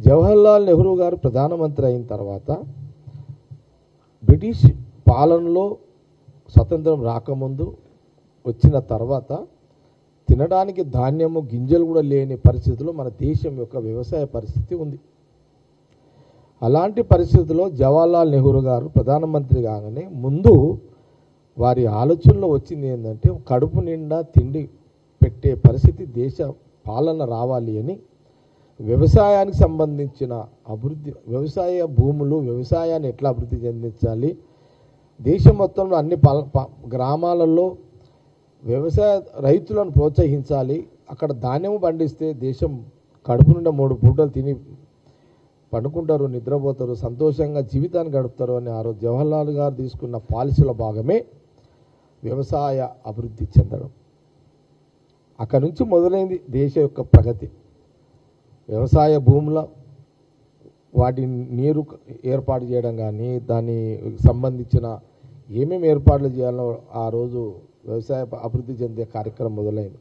జవహర్లాల్ నెహ్రూ గారు ప్రధానమంత్రి అయిన తర్వాత బ్రిటిష్ పాలనలో స్వతంత్రం రాకముందు వచ్చిన తర్వాత తినడానికి ధాన్యము గింజలు కూడా లేని పరిస్థితిలో మన దేశం యొక్క వ్యవసాయ పరిస్థితి ఉంది. అలాంటి పరిస్థితిలో జవహర్లాల్ నెహ్రూ గారు ప్రధానమంత్రి కాగానే ముందు వారి ఆలోచనలో వచ్చింది ఏంటంటే కడుపు నిండా తిండి పెట్టే పరిస్థితి దేశ పాలన రావాలి అని వ్యవసాయానికి సంబంధించిన అభివృద్ధి వ్యవసాయ భూములు వ్యవసాయాన్ని ఎట్లా అభివృద్ధి చెందించాలి? దేశం మొత్తంలో అన్ని ప- గ్రామాలలో వ్యవసాయ రైతులను ప్రోత్సహించాలి. అక్కడ ధాన్యం పండిస్తే దేశం కడుపు నుండి మూడు పూటలు తిని పండుకుంటారు నిద్రపోతారు సంతోషంగా జీవితాన్ని గడుపుతారు అని ఆ రోజు జవహర్లాల్ గారు తీసుకున్న పాలసీలో భాగమే వ్యవసాయ అభివృద్ధి చెందడం. అక్కడి నుంచి మొదలైంది దేశ యొక్క ప్రగతి. వ్యవసాయ భూముల వాటి నీరు ఏర్పాటు చేయడం కానీ దాని సంబంధించిన ఏమేమి ఏర్పాట్లు చేయాలో ఆ రోజు వ్యవసాయ అభివృద్ధి చెందే కార్యక్రమం మొదలైంది.